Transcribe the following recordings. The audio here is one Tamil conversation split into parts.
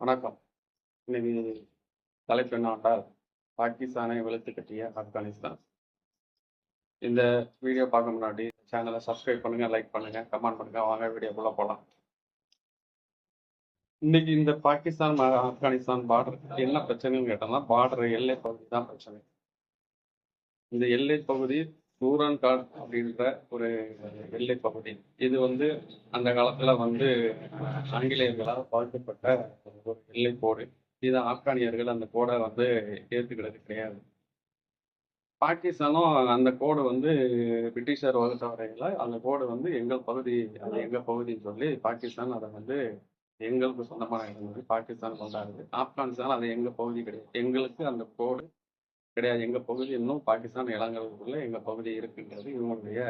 வணக்கம். இன்னைக்கு தலைப்பு என்னவென்றால் பாகிஸ்தானை வெளுத்து கட்டிய ஆப்கானிஸ்தான். இந்த வீடியோ பார்க்க முன்னாடி சேனலை சப்ஸ்கிரைப் பண்ணுங்க லைக் பண்ணுங்க கமெண்ட் பண்ணுங்க. வாங்க வீடியோக்குள்ள போகலாம் இன்னைக்கு இந்த பாகிஸ்தான் ஆப்கானிஸ்தான் பார்டர் என்ன பிரச்சனைன்னு கேட்டோம்னா பார்டர் எல்லை பகுதி தான் பிரச்சனை. இந்த எல்லை பகுதி டூரான் காட் அப்படின்ற ஒரு எல்லை பகுதி. இது வந்து அந்த காலத்துல வந்து ஆங்கிலேயர்களால் பாதிக்கப்பட்ட ஒரு எல்லை கோடு. இது ஆப்கானியர்கள் அந்த கோடை வந்து ஏற்றுக்கிறது கிடையாது. பாகிஸ்தானும் அந்த கோடு வந்து பிரிட்டிஷார் வகுத்த வரையில அந்த கோடு வந்து எங்கள் பகுதி அது எங்கள் பகுதின்னு சொல்லி பாகிஸ்தான் அதை வந்து எங்களுக்கு சொந்தமான இடம் வந்து பாகிஸ்தான் கொண்டாடுது. ஆப்கானிஸ்தான் அது எங்கள் பகுதி கிடையாது. எங்களுக்கு அந்த கோடு கிடையாது. எங்க பகுதி இன்னும் பாகிஸ்தான் இளங்கிறதுக்குள்ளே எங்க பகுதி இருக்குன்றது இவங்களுடைய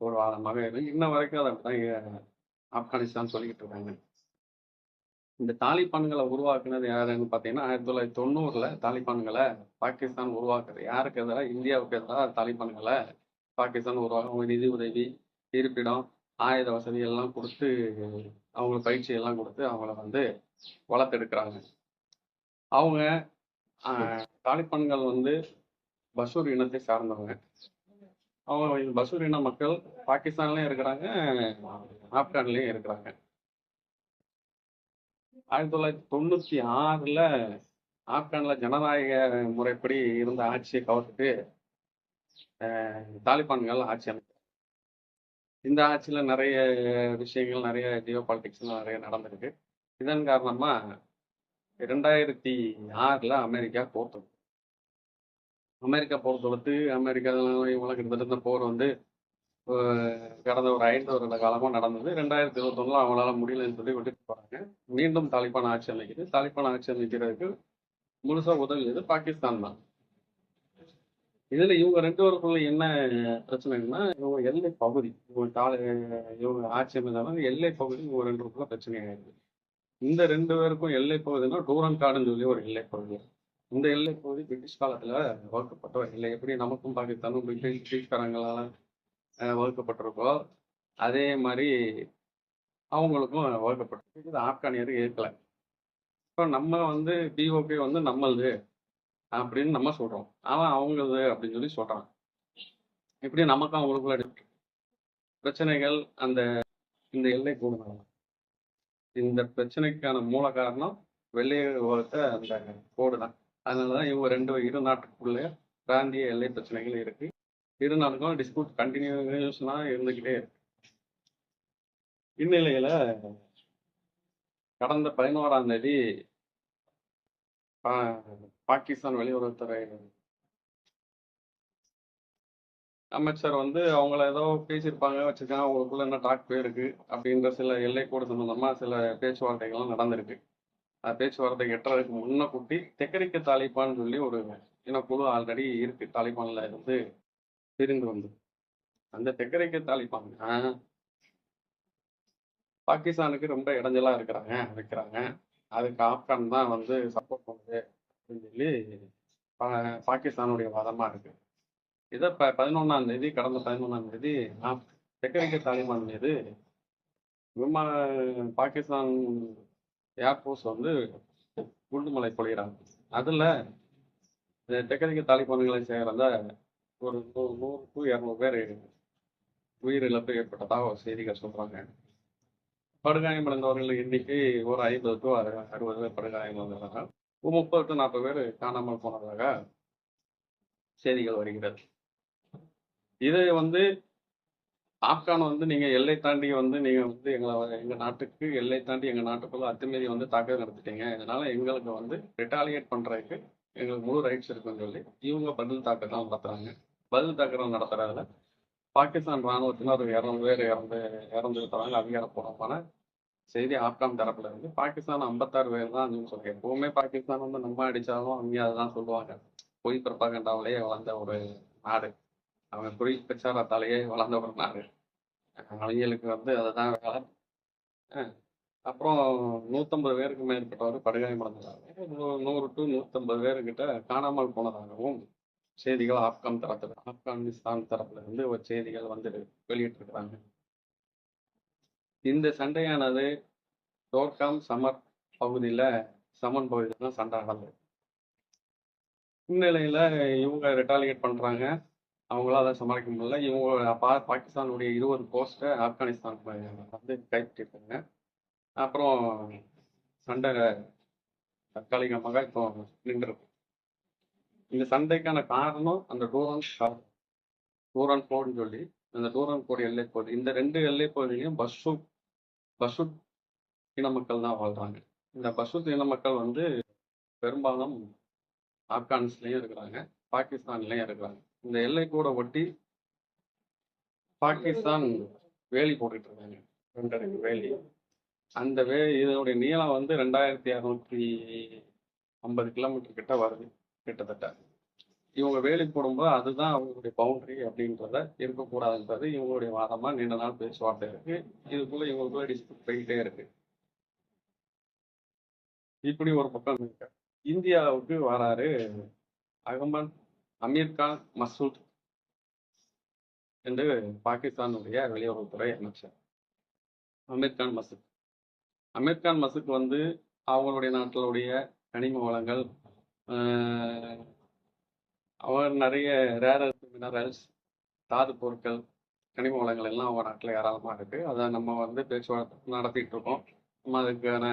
ஒரு வாதமாக இருக்கு இன்ன வரைக்கும் அதை தான் ஆப்கானிஸ்தான் சொல்லிக்கிட்டு இருக்காங்க. இந்த தாலிபான்களை உருவாக்குனது யாருன்னு பார்த்தீங்கன்னா ஆயிரத்தி தொள்ளாயிரத்தி தொண்ணூறுல தாலிபான்களை பாகிஸ்தான் உருவாக்குறது யாருக்கு எதிராக? இந்தியாவுக்கு எதிராக தாலிபான்களை பாகிஸ்தான் உருவாக்க அவங்க நிதி உதவி இருப்பிடம் ஆயுத வசதி எல்லாம் கொடுத்து அவங்களுக்கு பயிற்சி எல்லாம் கொடுத்து அவங்கள வந்து வளர்த்தெடுக்கிறாங்க. அவங்க தாலிபான்கள் வந்து பஷூர் இனத்தை சார்ந்தவங்க. அவங்க பசூர் பஷூர் இன மக்கள் பாகிஸ்தான்லயும் இருக்கிறாங்க ஆப்கான்லயும் இருக்கிறாங்க. ஆயிரத்தி தொள்ளாயிரத்தி தொண்ணூத்தி ஆறுல ஆப்கான்ல ஜனநாயக முறைப்படி இருந்த ஆட்சியை கவர்த்துட்டு தாலிபான்கள் ஆட்சி அமைச்சாங்க இந்த ஆட்சியில நிறைய விஷயங்கள் நிறைய ஜியோ பாலிடிக்ஸ்லாம் நிறைய நடந்திருக்கு. இதன் காரணமா ரெண்டாயிரத்தி ஆறில் அமெரிக்கா போர் அமெரிக்கா போர் தொடுத்து அமெரிக்கா இவங்க கிட்டத்தட்ட இந்த போர் வந்து கடந்த ஒரு ஐந்து வருட காலமாக நடந்தது. ரெண்டாயிரத்தி இருபத்தொன்னில் அவங்களால முடியலன்னு சொல்லி விட்டுட்டு போகிறாங்க மீண்டும் தாலிபான் ஆட்சி அமைக்குது. தாலிபான் ஆட்சி அமைக்கிறதுக்கு முழுசாக உதவியது பாகிஸ்தான் தான். இதில் இவங்க ரெண்டு பேருக்குள்ள என்ன பிரச்சனைன்னா இவங்க எல்லை பகுதி இவங்க தாலி இவங்க ஆட்சி அமைந்தாலும் எல்லை பகுதி இவங்க ரெண்டு பேருக்குள்ள பிரச்சனை இந்த ரெண்டு பேருக்கும் எல்லை பகுதினா டூரன் காடுன்னு சொல்லி ஒரு எல்லை பகுதி. இந்த எல்லை பகுதி பிரிட்டிஷ் காலத்துல வகுக்கப்பட்ட ஒரு எல்லை. எப்படி நமக்கும் பாகிஸ்தானும் பிரிட்டிஷ் பிரிட்டிஷ்காரங்களால வகுக்கப்பட்டிருக்கோ அதே மாதிரி அவங்களுக்கும் வகுக்கப்பட்டிருக்கு இது ஆப்கானியர் இப்போ நம்ம வந்து பிஓபி வந்து நம்மளது அப்படின்னு நம்ம சொல்றோம். அவன் அவங்களது அப்படின்னு சொல்லி சொல்றான் இப்படி நமக்கும் அவங்களுக்குள்ள பிரச்சனைகள் அந்த இந்த எல்லை கூட இந்த பிரச்சனைக்கான மூல காரணம் வெள்ளைய அந்த கோடு தான். அதனாலதான் இவங்க ரெண்டு இரு நாட்டுக்குள்ளே பிராந்திய எல்லை பிரச்சனைகள் இருக்கு. இரு நாட்டுக்கும் டிஸ்பியூட் கண்டினியூஸ்னா இருந்துக்கிட்டே இருக்கு. இந்நிலையில கடந்த பதினோராம் தேதி பா- பாகிஸ்தான் வெளியுறவுத்துறை அமைச்சர் வந்து அவங்கள ஏதோ பேசியிருப்பாங்க வச்சிருக்காங்க அவங்களுக்குள்ள என்ன டாக் போயிருக்கு? அப்படின்ற சில எல்லை கூட சம்பந்தமா சில பேச்சுவார்த்தைகள்லாம் நடந்திருக்கு. அந்த பேச்சுவார்த்தை எட்டுறதுக்கு முன்ன கூட்டி தெக்கரிக்க தாலிபான் சொல்லி ஒரு இனக்குழு ஆல்ரெடி இருக்கு. தாலிபான்ல இருந்து பிரிந்து வந்து அந்த தெக்கரிக்க தாலிபான் பாகிஸ்தானுக்கு ரொம்ப இடைஞ்சலா இருக்கிறாங்க வைக்கிறாங்க. அதுக்கு ஆப்கான் தான் வந்து சப்போர்ட் பண்ணுது அப்படின்னு சொல்லி பா- பாகிஸ்தானுடைய வாதமா இருக்கு. இதை ப பதினொன்றாம் தேதி கடந்த பதினொன்றாம் தேதி ஆப்- தாலிபான் மீது விமான பாகிஸ்தான் ஏர்ஃபோர்ஸ் வந்து குண்டுமலை பொழிகிறாங்க அதில் இந்த தாலிபான்களை சேர்ந்த ஒரு நூறு நூறு டு இரநூறு பேர் உயிரிழப்பு ஏற்பட்டதாக ஒரு செய்திகள் சொல்றாங்க. படுகாயமடைந்தவர்கள் எண்ணிக்கை ஒரு ஐம்பது டு அறு- அறுபது பேர் படுகாயம் முப்பது டு நாற்பது பேர் காணாமல் போனதாக செய்திகள் வருகிறது. இது வந்து ஆப்கான் வந்து நீங்க எல்லை தாண்டி வந்து நீங்க வந்து எங்களை எங்க நாட்டுக்கு எல்லை தாண்டி எங்க நாட்டுக்குள்ள அத்துமீறி வந்து தாக்கம் நடத்திட்டீங்க. இதனால எங்களுக்கு வந்து ரிட்டாலியேட் பண்றதுக்கு எங்களுக்கு முழு ரைட்ஸ் இருக்குன்னு சொல்லி இவங்க பதில் தாக்குதல் நடத்துறாங்க. பதில் தாக்குதல் நடத்துறதுல பாகிஸ்தான் ராணுவத்தினர் ஒரு இரநூறு பேர் இறந்து இறந்து இருக்கிறாங்க அதிகாரப்பூர்வமான செய்தி ஆப்கான் தரப்புல இருந்து. பாகிஸ்தான் ஐம்பத்தாறு பேர் தான் சொல்லுங்க எப்பவுமே பாகிஸ்தான் வந்து நம்ம அடிச்சாலும் அவங்க அதுதான் சொல்லுவாங்க. பொய் பிரபாகண்டாவிலேயே வளர்ந்த ஒரு நாடு. அவன் குறி பிரச்சாரத்தாலேயே வளர்ந்த ஒரு நாடு வந்து அதுதான் வேலை. அப்புறம் நூற்றம்பது பேருக்கு மேற்பட்டவர் படுகாயம் நூ- நூறு டு நூற்றம்பது பேருக்கிட்ட காணாமல் போனதாகவும் செய்திகள் ஆப்கான் தரத்துல ஆப்கானிஸ்தான் தரப்புல இருந்து ஒரு செய்திகள் வந்து வெளியிட்டிருக்கிறாங்க. இந்த சண்டையானது டோர்காம் சமர் பகுதியில் சமன் பகுதியில் தான் சண்டை நடந்தது. இந்நிலையில் இவங்க ரிட்டாலிகேட் பண்ணுறாங்க அவங்களால அதை சமாளிக்க முடியல. இவங்க பா பாகிஸ்தானுடைய இருபது போஸ்ட்டை ஆப்கானிஸ்தான் வந்து கைப்பற்றிருக்காங்க அப்புறம் சண்டை தற்காலிகமாக இப்போ நின்றுருக்கும் இந்த சண்டைக்கான காரணம் அந்த டூரான் டூரன் போர்டுன்னு சொல்லி அந்த டூரன் போர்டு எல்லை பகுதி இந்த ரெண்டு எல்லை பகுதியிலையும் பஸ்ஸு பசுத் இன மக்கள் தான் வாழ்றாங்க. இந்த பசுத் இன மக்கள் வந்து பெரும்பாலும் ஆப்கானிஸ்லயும் இருக்கிறாங்க பாகிஸ்தான்லேயும் இருக்கிறாங்க. இந்த எல்லை கூட ஒட்டி பாகிஸ்தான் வேலி போட்டுட்டு இருக்காங்க ரெண்டரைக்கு வேலி. அந்த வே இதனுடைய நீளம் வந்து ரெண்டாயிரத்தி இரநூத்தி ஐம்பது கிலோமீட்டர் கிட்ட வருது கிட்டத்தட்ட. இவங்க வேலி போடும்போது அதுதான் அவங்களுடைய பவுண்டரி அப்படின்றத இருக்கக்கூடாதுன்றது இவங்களுடைய வாதமா நீண்ட நாள் பேச்சுவார்த்தை இருக்கு. இதுக்குள்ள இவங்களுக்குள்ள டிஸ்பியூட் போயிட்டே இருக்கு. இப்படி ஒரு பக்கம் இருக்கு. இந்தியாவுக்கு வராரு அகமத் அமீர் கான் மசூத் என்று பாகிஸ்தானுடைய வெளியுறவுத்துறை அமைச்சர். அமீர் கான் மசூத். அமீர் கான் மசூத் வந்து அவங்களுடைய நாட்டிலுடைய கனிம வளங்கள் அவர் நிறைய ரேர் மினரல்ஸ் தாது பொருட்கள் கனிம வளங்கள் எல்லாம் அவங்க நாட்டில் ஏராளமாக இருக்குது அதை நம்ம வந்து பேச்சுவார்த்தை நடத்திட்டு இருக்கோம். நம்ம அதுக்கான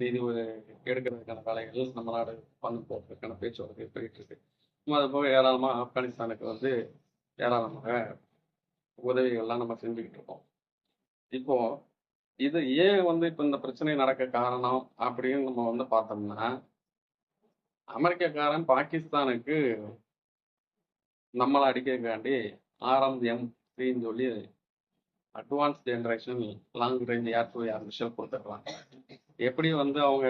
நீதி ஒரு எடுக்கிறதுக்கான வேலைகள் நம்ம நாடு பண்ண போகிறதுக்கான பேச்சுவார்த்தை போயிட்டு இருக்கு. அது போக ஏராளமாக ஆப்கானிஸ்தானுக்கு வந்து ஏராளமாக உதவிகள்லாம் நம்ம செஞ்சுக்கிட்டு இருக்கோம். இப்போ இது ஏன் வந்து இப்போ இந்த பிரச்சனை நடக்க காரணம் அப்படின்னு நம்ம வந்து பார்த்தோம்னா அமெரிக்காக்காரன் பாகிஸ்தானுக்கு நம்மளை அடிக்கிறதுக்காண்டி ஆர்எம்எம் த்ரீன்னு சொல்லி advance generation long range air to air missile கொடுத்துருக்கலாம் எப்படி வந்து அவங்க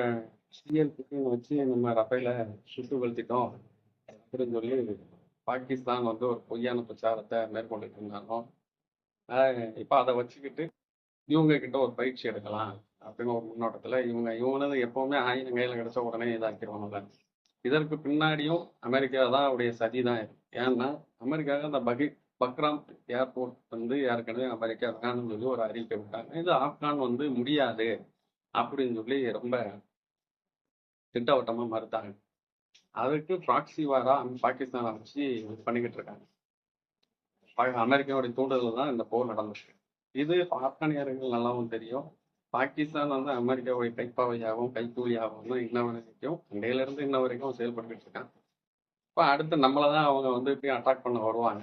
சிஎல் வச்சு நம்ம ரஃபேல சுட்டு வெளுத்திட்டோம் அப்படின்னு சொல்லி பாகிஸ்தான் வந்து ஒரு பொய்யான பிரச்சாரத்தை மேற்கொண்டுட்டு இருந்தாங்க. இப்போ அதை வச்சுக்கிட்டு இவங்க கிட்ட ஒரு பயிற்சி எடுக்கலாம் அப்படின்னு ஒரு முன்னோட்டத்தில் இவங்க இவங்களது எப்பவுமே ஆயுதம் கையில் கிடைச்ச உடனே இதாக்கிடுவாங்க இதற்கு பின்னாடியும் அமெரிக்கா தான் அவருடைய சதி தான் இருக்கு ஏன்னா அமெரிக்காவுக்கு அந்த பகி பக்ராம் ஏர்போர்ட் வந்து ஏற்கனவே அமெரிக்கா வேணும்னு சொல்லி ஒரு அறிவிக்கை விட்டாங்க. இது ஆப்கான் வந்து முடியாது அப்படின்னு சொல்லி ரொம்ப திட்டவட்டமாக மறுத்தாங்க. அதுக்கு ப்ராக்சி வாரா பாகிஸ்தான் அமைச்சு பண்ணிக்கிட்டு இருக்காங்க. அமெரிக்காவுடைய தூண்டுதல் தான் இந்த போர் நடந்துச்சு. இது ஆப்கானியர்கள் நல்லாவும் தெரியும். பாகிஸ்தான் வந்து அமெரிக்காவுடைய கைப்பாவையாகவும் கைக்கூலியாகவும் தான் இன்ன வரைக்கும் இருந்து இன்ன வரைக்கும் செயல்பட்டுக்கிட்டு இருக்காங்க. இப்போ அடுத்து நம்மளை தான் அவங்க வந்து இப்படி அட்டாக் பண்ண வருவாங்க.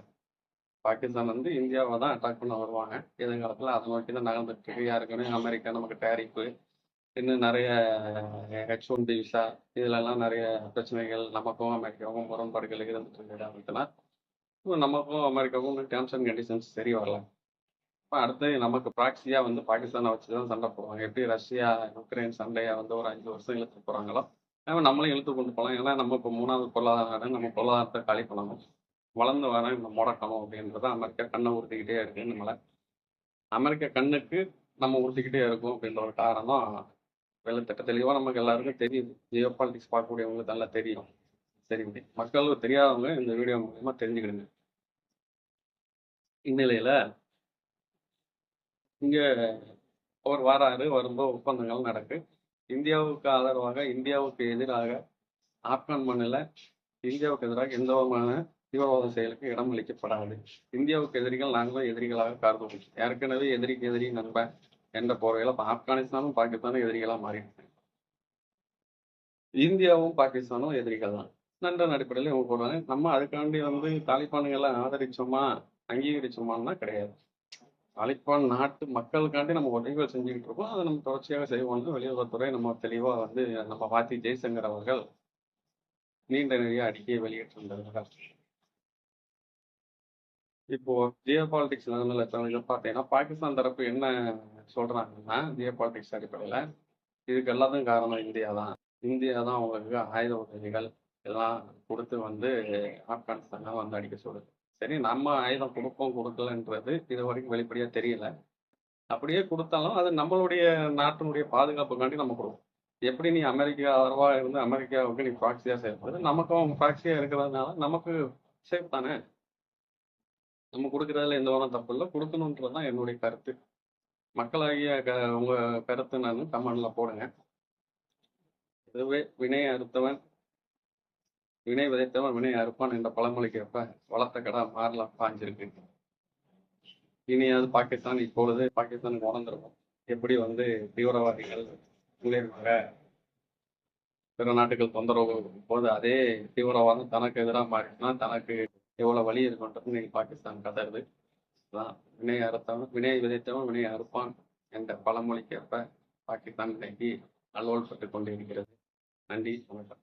பாகிஸ்தான் வந்து இந்தியாவை தான் அட்டாக் பண்ண வருவாங்க. எதிர்காலத்தில் அதை நோக்கி தான் நகர்ந்துட்டு இருக்கு. யாருக்குமே அமெரிக்கா நமக்கு டேரிப்பு இன்னும் நிறைய ஹெச் ஒன் பி விசா இதுலலாம் நிறைய பிரச்சனைகள் நமக்கும் அமெரிக்காவுக்கும் முரண்பாடுகள் இருந்துட்டு இருக்கு அப்படின்னா இப்போ நமக்கும் அமெரிக்காவுக்கும் டேர்ம்ஸ் அண்ட் கண்டிஷன்ஸ் சரி வரல. இப்போ அடுத்து நமக்கு ப்ராக்சியாக வந்து பாகிஸ்தானை வச்சு தான் சண்டை போடுவாங்க. எப்படி ரஷ்யா யுக்ரைன் சண்டையை வந்து ஒரு அஞ்சு வருஷம் இழுத்து போகிறாங்களோ நம்ம நம்மளும் இழுத்து கொண்டு போகலாம். ஏன்னா நம்ம இப்போ மூணாவது பொருளாதார நம்ம பொருளாதாரத்தை காலி பண்ணணும். வளர்ந்து வர இந்த முடக்கணும் அப்படின்றத அமெரிக்கா கண்ணை உறுத்திக்கிட்டே இருக்கு நம்மளை அமெரிக்கா கண்ணுக்கு நம்ம உறுத்திக்கிட்டே இருக்கும் அப்படின்ற ஒரு காரணம் வெள்ளத்திட்ட தெளிவாக நமக்கு எல்லாருக்கும் தெரியுது. ஜியோ பாலிட்டிக்ஸ் பார்க்கக்கூடியவங்களுக்கு நல்லா தெரியும். சரி மக்களுக்கு தெரியாதவங்க இந்த வீடியோ மூலயமா தெரிஞ்சுக்கிடுங்க. இந்நிலையில இங்க அவர் வராரு வரும்போது ஒப்பந்தங்கள் நடக்கு. இந்தியாவுக்கு ஆதரவாக இந்தியாவுக்கு எதிராக ஆப்கான் மண்ணில் இந்தியாவுக்கு எதிராக எந்த விதமான தீவிரவாத செயலுக்கு இடம் அளிக்கப்படாது இந்தியாவுக்கு எதிரிகள் நாங்களும் எதிரிகளாக கருதுவோம் ஏற்கனவே எதிரிக்கு எதிரி நண்பன் என்ற போர்வையில ஆப்கானிஸ்தானும் பாகிஸ்தானும் எதிரிகளா மாறிடுச்சு. இந்தியாவும் பாகிஸ்தானும் எதிரிகள் தான். நண்பன் அடிப்படையில் இவங்க போடுவாங்க. நம்ம அதுக்காண்டி வந்து தாலிபானுகளை ஆதரிச்சோமா அங்கீகரிச்சோமான்னா கிடையாது. தாலிபான் நாட்டு மக்களுக்காண்டி நம்ம உதவிகள் செஞ்சுக்கிட்டு இருக்கோம். அதை நம்ம தொடர்ச்சியாக செய்வோம்னு வெளியுறவுத்துறை நம்ம தெளிவா வந்து நம்ம பாத்தி ஜெய்சங்கர் அவர்கள் நீண்ட நிறைய அறிக்கையை வெளியிட்டிருந்தார்கள் இப்போ ஜியோ பாலிடிக்ஸ் இதை பார்த்தீங்கன்னா பாகிஸ்தான் தரப்பு என்ன சொல்றாங்கன்னா ஜியோ பாலிடிக்ஸ் அடிப்படையில் இதுக்கு எல்லாத்துக்கும் காரணம் இந்தியா தான். இந்தியா தான் அவங்களுக்கு ஆயுத உதவிகள் எல்லாம் கொடுத்து வந்து ஆப்கானிஸ்தானை வந்து அடிக்க சொல்லுது. சரி நம்ம ஆயுதம் கொடுப்போம் கொடுக்கலன்றது இது வரைக்கும் வெளிப்படையாக தெரியல. அப்படியே கொடுத்தாலும் அது நம்மளுடைய நாட்டினுடைய பாதுகாப்புக்காண்டி நம்ம கொடுப்போம். எப்படி நீ அமெரிக்கா ஆதரவாக இருந்து அமெரிக்காவுக்கு நீ ப்ராக்சியா செயல்படுது நமக்கும் ப்ராக்சியா இருக்கிறதுனால நமக்கு சேஃப் தானே? நம்ம கொடுக்கறதுல எந்த விதமான தப்பு இல்லை. கொடுக்கணுன்றது தான் என்னுடைய கருத்து. மக்களாகிய க உங்க கருத்து நான் கமெண்ட்ல போடுங்க. இதுவே வினை அறுத்தவன் வினை விதைத்தவன் வினை அறுப்பான் என்ற பழமொழிக்கு வளர்த்த கடா மாறலாம் பாஞ்சிருக்கு. இனியாவது பாகிஸ்தான் இப்பொழுது பாகிஸ்தானுக்கு உணர்ந்திருக்கும் எப்படி வந்து தீவிரவாதிகள் மூலியமாக பிற நாட்டுகள் தொந்தரவு போது அதே தீவிரவாதம் தனக்கு எதிராக மாறிச்சுன்னா தனக்கு எவ்வளவு வழி இருக்குன்றது இன்னைக்கு பாகிஸ்தான் கதறுது. அதான் வினை அறுத்தவன் வினை விதைத்தவன் வினை அறுப்பான் என்ற பழமொழிக்கேற்ப பாகிஸ்தான் இன்னைக்கு நல்வழிப்பட்டு கொண்டிருக்கிறது. நன்றி வணக்கம்.